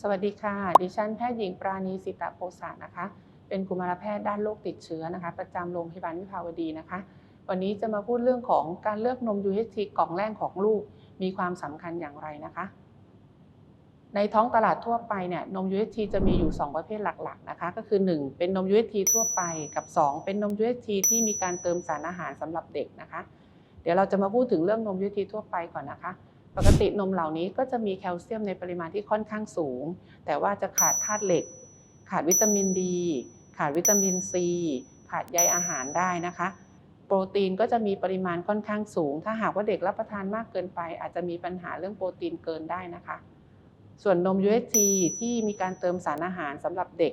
สวัสดีค่ะ ดิฉันแพทย์หญิงปราณีสิตาโพสานะคะ เป็นกุมารแพทย์ด้านโรคติดเชื้อนะคะ ประจำโรงพยาบาลวิภาวดีนะคะ วันนี้จะมาพูดเรื่องของการเลือกนม UHT กล่องแรกของลูก มีความสำคัญอย่างไรนะคะ ในท้องตลาดทั่วไปเนี่ย นม UHT จะมีอยู่ 2 ประเภทหลักๆนะคะ ก็คือ 1 เป็นนม UHT ทั่วไป กับ 2 เป็นนม UHT ที่มีการเติมสารอาหารสำหรับเด็กนะคะ เดี๋ยวเราจะมาพูดถึงเรื่องนม UHT ทั่วไปก่อนนะคะ ปกตินมเหล่านี้ก็จะมีแคลเซียมในปริมาณที่ค่อนข้างสูง แต่ว่าจะขาดธาตุเหล็ก ขาดวิตามินดี ขาดวิตามินซี ขาดใยอาหารได้นะคะ โปรตีนก็จะมีปริมาณค่อนข้างสูง ถ้าหากว่าเด็กรับประทานมากเกินไป อาจจะมีปัญหาเรื่องโปรตีนเกินได้นะคะ ส่วนนม UHT ที่มีการเติมสารอาหารสำหรับเด็ก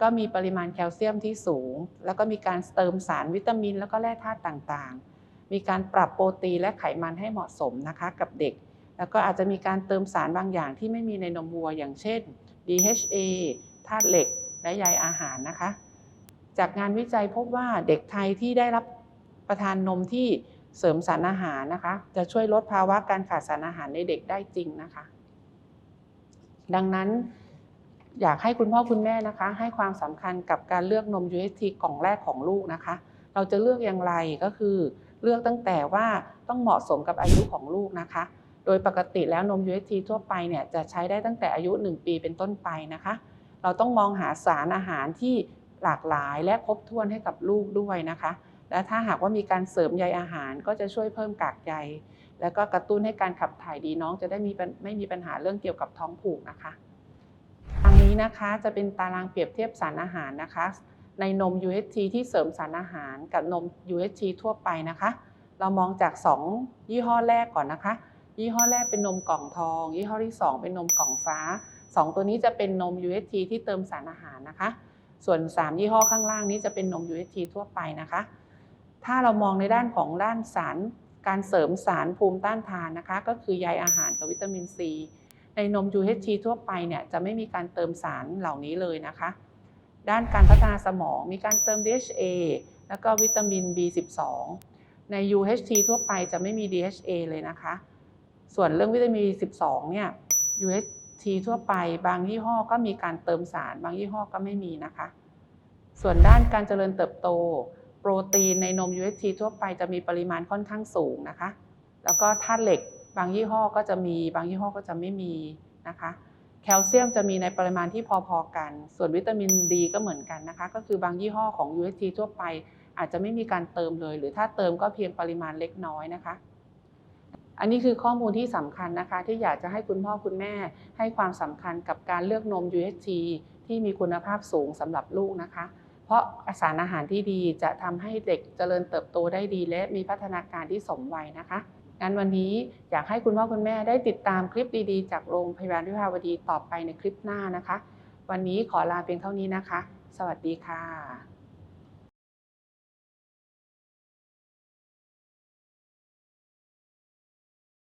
ก็มีปริมาณแคลเซียมที่สูง แล้วก็มีการเติมสารวิตามิน แล้วก็แร่ธาตุต่างๆ มีการปรับโปรตีนและไขมันให้เหมาะสมนะคะกับเด็ก แล้วก็อาจจะมีการเติมสารบางอย่างที่ไม่มีในนมวัวอย่างเช่น DHA ธาตุเหล็ก และใยอาหารนะคะ จากงานวิจัยพบว่าเด็กไทยที่ได้รับประทานนมที่เสริมสารอาหารนะคะ จะช่วยลดภาวะการขาดสารอาหารในเด็กได้จริงนะคะ ดังนั้นอยากให้คุณพ่อคุณแม่นะคะ ให้ความสำคัญกับการเลือกนม UHT กล่องแรกของลูกนะคะ เราจะเลือกอย่างไรก็คือ เลือกตั้งแต่ว่าต้องเหมาะสมกับอายุของลูกนะคะ โดยปกติแล้วนม UHT ทั่วไปเนี่ยจะใช้ได้ตั้งแต่อายุ 1 ปีเป็นต้นไปนะคะ เราต้องมองหาสารอาหารที่หลากหลายและครบถ้วนให้กับลูกด้วยนะคะ และถ้าหากว่ามีการเสริมใยอาหารก็จะช่วยเพิ่มกากใย แล้วก็กระตุ้นให้การขับถ่ายดีน้องจะได้มีไม่มีปัญหาเรื่องเกี่ยวกับท้องผูกนะคะทางนี้นะคะจะเป็นตารางเปรียบเทียบสารอาหารนะคะ ในนม UHT ที่เสริมสารอาหารกับนม UHT ทั่วไปนะคะ เรามองจาก 2 ยี่ห้อแรกก่อนนะคะ ยี่ห้อแรกเป็นนมกล่องทอง ยี่ห้อที่ 2 เป็นนมกล่องฟ้า 2 ตัวนี้จะเป็นนม UHT ที่เติมสารอาหารนะคะ ส่วน 3 ยี่ห้อข้างล่างนี้จะเป็นนม UHT ทั่วไปนะคะ ถ้าเรามองในด้านของด้านสารการเสริมสารภูมิต้านทานนะคะ ก็คือใยอาหารกับวิตามินซีในนม UHT ทั่วไปเนี่ยจะไม่มีการเติมสารเหล่านี้เลยนะคะ ด้านการพัฒนาสมองมีการเติม DHA แล้วก็วิตามิน B12 ใน UHT ทั่วไปจะไม่มี DHA เลยนะคะ ส่วนเรื่องวิตามิน B12 เนี่ย UHT ทั่วไปบางยี่ห้อก็มีการเติมสาร บางยี่ห้อก็ไม่มีนะคะ ส่วนด้านการเจริญเติบโต โปรตีนในนม UHT ทั่วไปจะมีปริมาณค่อนข้างสูงนะคะ แล้วก็ธาตุเหล็ก บางยี่ห้อก็จะมี บางยี่ห้อก็จะไม่มีนะคะ แคลเซียมจะมีในปริมาณที่พอๆกัน ส่วนวิตามินดีก็เหมือนกันนะคะ ก็คือบางยี่ห้อของ UHT ทั่วไป อาจจะไม่มีการเติมเลย หรือถ้าเติมก็เพียงปริมาณเล็กน้อยนะคะ อันนี้คือข้อมูลที่สำคัญนะคะ ที่อยากจะให้คุณพ่อคุณแม่ ให้ความสำคัญกับการเลือกนม UHT ที่มีคุณภาพสูงสำหรับลูกนะคะ เพราะสารอาหารที่ดีจะทำให้เด็กเจริญเติบโตได้ดีและมีพัฒนาการที่สมวัยนะคะ งั้นวันนี้อยากให้คุณพ่อคุณแม่ได้ติดตามคลิปดีๆ จากโรงพยาบาลวิภาวดีต่อไปในคลิปหน้านะคะ วันนี้ขอลาเพียงเท่านี้นะคะ สวัสดีค่ะ